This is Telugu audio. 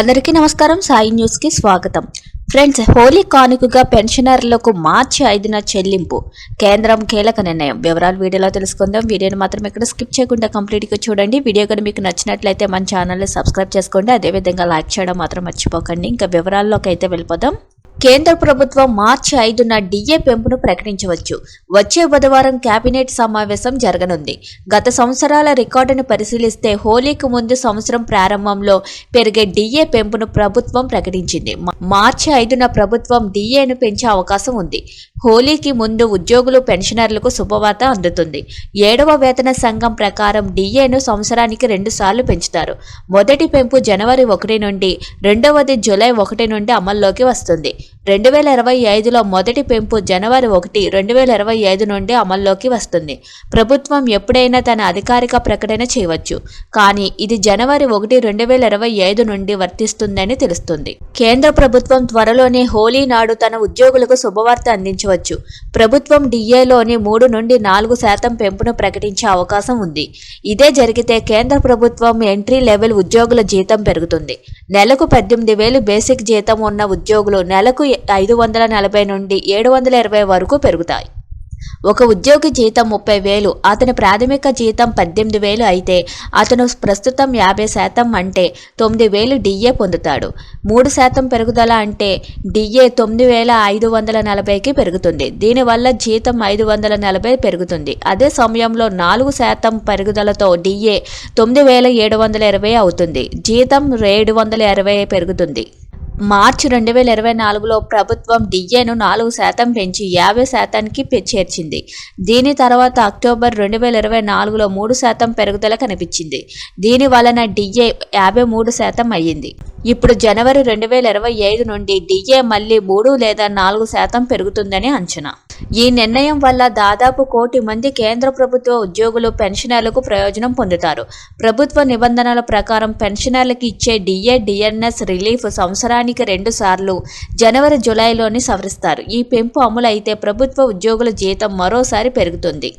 అందరికీ నమస్కారం. సాయి న్యూస్కి స్వాగతం. ఫ్రెండ్స్ హోలీ కానుకగా పెన్షనర్లకు మార్చి ఐదున చెల్లింపు. కేంద్రం కీలక నిర్ణయం. వివరాలు వీడియోలో తెలుసుకుందాం. వీడియోని మాత్రం ఇక్కడ స్కిప్ చేయకుండా కంప్లీట్గా చూడండి. వీడియో కనుక మీకు నచ్చినట్లయితే మన ఛానల్ని సబ్స్క్రైబ్ చేసుకోండి. అదేవిధంగా లైక్ చేయడం మాత్రం మర్చిపోకండి. ఇంకా వివరాల్లోకి అయితే వెళ్ళిపోదాం. కేంద్ర ప్రభుత్వం మార్చి ఐదున డిఏ పెంపును ప్రకటించవచ్చు. వచ్చే బుధవారం కేబినెట్ సమావేశం జరగనుంది. గత సంవత్సరాల రికార్డును పరిశీలిస్తే హోలీకి ముందు సంవత్సరం ప్రారంభంలో పెరిగే డిఏ పెంపును ప్రభుత్వం ప్రకటించింది. మార్చి ఐదున ప్రభుత్వం డిఏను పెంచే అవకాశం ఉంది. హోలీకి ముందు ఉద్యోగులు పెన్షనర్లకు శుభవార్త అందుతుంది. ఏడవ వేతన సంఘం ప్రకారం డిఏను సంవత్సరానికి రెండు సార్లు పెంచుతారు. మొదటి పెంపు జనవరి ఒకటి నుండి రెండవది జూలై ఒకటి నుండి అమల్లోకి వస్తుంది. రెండు వేల ఇరవై ఐదులో మొదటి పెంపు జనవరి ఒకటి రెండు వేల ఇరవై ఐదు నుండి అమల్లోకి వస్తుంది. ప్రభుత్వం ఎప్పుడైనా తన అధికారిక ప్రకటన చేయవచ్చు కానీ ఇది జనవరి ఒకటి రెండు వేల ఇరవై ఐదు నుండి వర్తిస్తుందని తెలుస్తుంది. కేంద్ర ప్రభుత్వం త్వరలోనే హోలీ నాడు తన ఉద్యోగులకు శుభవార్త అందించవచ్చు. ప్రభుత్వం డిఏలోని మూడు నుండి నాలుగు శాతం పెంపును ప్రకటించే అవకాశం ఉంది. ఇదే జరిగితే కేంద్ర ప్రభుత్వం ఎంట్రీ లెవెల్ ఉద్యోగుల జీతం పెరుగుతుంది. నెలకు పద్దెనిమిది వేలు బేసిక్ జీతం ఉన్న ఉద్యోగులు నెలకు ఐదు వందల నలభై నుండి ఏడు వందల ఇరవై వరకు పెరుగుతాయి. ఒక ఉద్యోగి జీతం ముప్పై వేలు అతని ప్రాథమిక జీతం పద్దెనిమిది వేలు అయితే అతను ప్రస్తుతం యాభై శాతం అంటే తొమ్మిది వేలు డిఏ పొందుతాడు. మూడు శాతం పెరుగుదల అంటే డిఏ తొమ్మిది వేల ఐదు వందల నలభైకి పెరుగుతుంది. దీనివల్ల జీతం ఐదు వందల నలభై పెరుగుతుంది. అదే సమయంలో నాలుగు శాతం పెరుగుదలతో డిఏ తొమ్మిది వేల ఏడు వందల ఇరవై అవుతుంది. జీతం ఏడు వందల ఇరవై పెరుగుతుంది. మార్చి రెండు వేల ఇరవై నాలుగులో ప్రభుత్వం డిఏను నాలుగు శాతం పెంచి యాభై శాతానికి చేర్చింది. దీని తర్వాత అక్టోబర్ రెండు వేల ఇరవై నాలుగులో మూడు శాతం పెరుగుదల కనిపించింది. దీని వలన డిఏ యాభై మూడు శాతం అయ్యింది. ఇప్పుడు జనవరి రెండు వేల ఇరవై ఐదు నుండి డిఏ మళ్ళీ మూడు లేదా నాలుగు శాతం పెరుగుతుందని అంచనా. ఈ నిర్ణయం వల్ల దాదాపు కోటి మంది కేంద్ర ప్రభుత్వ ఉద్యోగులు పెన్షనర్లకు ప్రయోజనం పొందుతారు. ప్రభుత్వ నిబంధనల ప్రకారం పెన్షనర్లకు ఇచ్చే డిఏ డిఎన్ఎస్ రిలీఫ్ సంవత్సరానికి రెండు సార్లు జనవరి జూలైలోని సవరిస్తారు. ఈ పెంపు అమలు అయితే ప్రభుత్వ ఉద్యోగుల జీతం మరోసారి పెరుగుతుంది.